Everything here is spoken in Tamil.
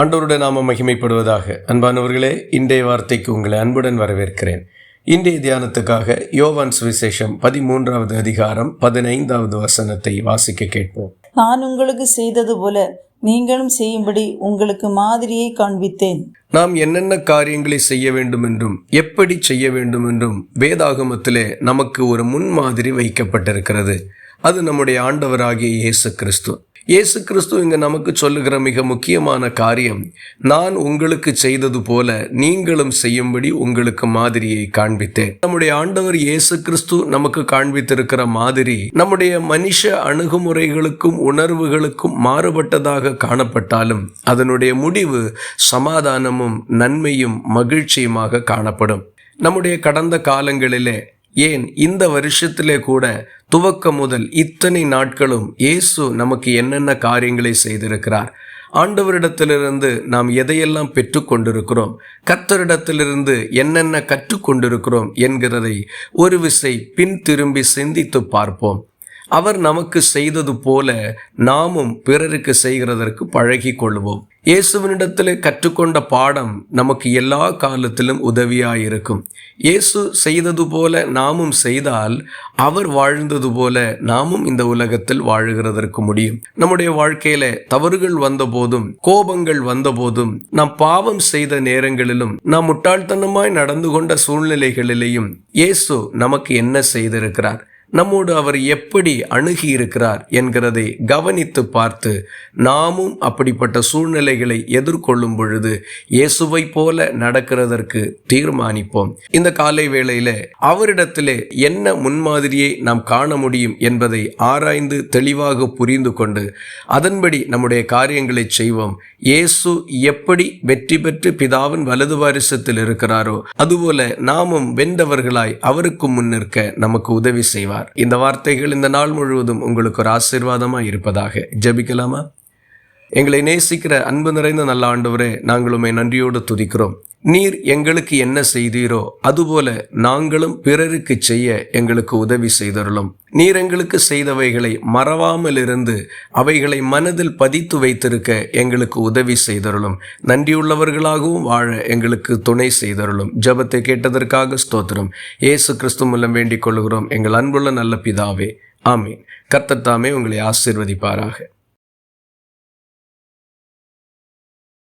ஆண்டவருடைய நாம மகிமைப்படுவதாக. அன்பானவர்களே இன்றைய வார்த்தைக்கு உங்களை அன்புடன் வரவேற்கிறேன். இன்றைய தியானத்துக்காக யோவான் சுவிசேஷம் பதிமூன்றாவது அதிகாரம் பதினைந்தாவது வசனத்தை வாசிக்க கேட்போம். நான் உங்களுக்கு செய்தது போல நீங்களும் செய்யும்படி உங்களுக்கு மாதிரியை காண்பித்தேன். நாம் என்னென்ன காரியங்களை செய்ய வேண்டும் என்றும் எப்படி செய்ய வேண்டும் என்றும் வேதாகமத்திலே நமக்கு ஒரு முன்மாதிரி வைக்கப்பட்டிருக்கிறது. அது நம்முடைய ஆண்டவராகிய இயேசு கிறிஸ்து. இயேசு கிறிஸ்து இங்க நமக்கு சொல்லுகிற மிக முக்கியமான காரியம் நான் உங்களுக்கு செய்தது போல நீங்களும் செய்யும்படி உங்களுக்கு மாதிரியை காண்பித்தேன். நம்முடைய ஆண்டவர் இயேசு கிறிஸ்து நமக்கு காண்பித்திருக்கிற மாதிரி நம்முடைய மனுஷ அணுகுமுறைகளுக்கும் உணர்வுகளுக்கும் மாறுபட்டதாக காணப்பட்டாலும் அதனுடைய முடிவு சமாதானமும் நன்மையும் மகிழ்ச்சியுமாக காணப்படும். நம்முடைய கடந்த காலங்களிலே ஏன் இந்த வருஷத்திலே கூட துவக்கம் முதல் இத்தனை நாட்களும் இயேசு நமக்கு என்னென்ன காரியங்களை செய்திருக்கிறார்? ஆண்டவரிடத்திலிருந்து நாம் எதையெல்லாம் பெற்றுக்கொண்டிருக்கிறோம் கத்தரிடத்திலிருந்து என்னென்ன கற்றுக்கொண்டிருக்கிறோம் என்கிறதை ஒரு விசை பின் திரும்பி சிந்தித்து பார்ப்போம். அவர் நமக்கு செய்தது போல நாமும் பிறருக்கு செய்கிறதற்கு பழகி கொள்வோம். இயேசுவனிடத்தில் கற்றுக்கொண்ட பாடம் நமக்கு எல்லா காலத்திலும் உதவியாயிருக்கும். இயேசு செய்தது போல நாமும் செய்தால் அவர் வாழ்ந்தது போல நாமும் இந்த உலகத்தில் வாழுகிறதற்கு முடியும். நம்முடைய வாழ்க்கையில தவறுகள் வந்தபோதும் கோபங்கள் வந்தபோதும் நாம் பாவம் செய்த நேரங்களிலும் நாம் முட்டாள்தனமாய் நடந்து கொண்ட சூழ்நிலைகளிலேயும் இயேசு நமக்கு என்ன செய்திருக்கிறார்? நம்மோடு அவர் எப்படி அணுகி இருக்கிறார் என்கிறதை கவனித்து பார்த்து நாமும் அப்படிப்பட்ட சூழ்நிலைகளை எதிர்கொள்ளும் பொழுது இயேசுவை போல நடக்கிறதற்கு தீர்மானிப்போம். இந்த காலை வேளையில அவரிடத்திலே என்ன முன்மாதிரியை நாம் காண முடியும் என்பதை ஆராய்ந்து தெளிவாக புரிந்து கொண்டு அதன்படி நம்முடைய காரியங்களை செய்வோம். இயேசு எப்படி வெற்றி பெற்று பிதாவின் வலது வாரிசத்தில் இருக்கிறாரோ அதுபோல நாமும் வென்றவர்களாய் அவருக்கு முன்னிற்க நமக்கு உதவி செய்வார். இந்த வார்த்தைகள் இந்த நாள் முழுவதும் உங்களுக்கு ஒரு ஆசீர்வாதமாக இருப்பதாக ஜெபிக்கலாமா? எங்களை நேசிக்கிற அன்பு நிறைந்த நல்ல ஆண்டவரே நாங்கள் நன்றியோடு துதிக்கிறோம். நீர் எங்களுக்கு என்ன செய்தீரோ அதுபோல நாங்களும் பிறருக்கு செய்ய எங்களுக்கு உதவி செய்தருளும். நீர் எங்களுக்கு செய்தவைகளை மறவாமல் இருந்து அவைகளை மனதில் பதித்து வைத்திருக்க எங்களுக்கு உதவி செய்தருளும். நன்றியுள்ளவர்களாகவும் வாழ எங்களுக்கு துணை செய்தருளும். ஜெபத்தை கேட்டதற்காக ஸ்தோத்திரம். இயேசு கிறிஸ்து மூலம் வேண்டிக் கொள்கிறோம். எங்கள் அன்புள்ள நல்ல பிதாவே ஆமீன். கர்த்தத்தாமே உங்களை ஆசீர்வதிப்பாராக.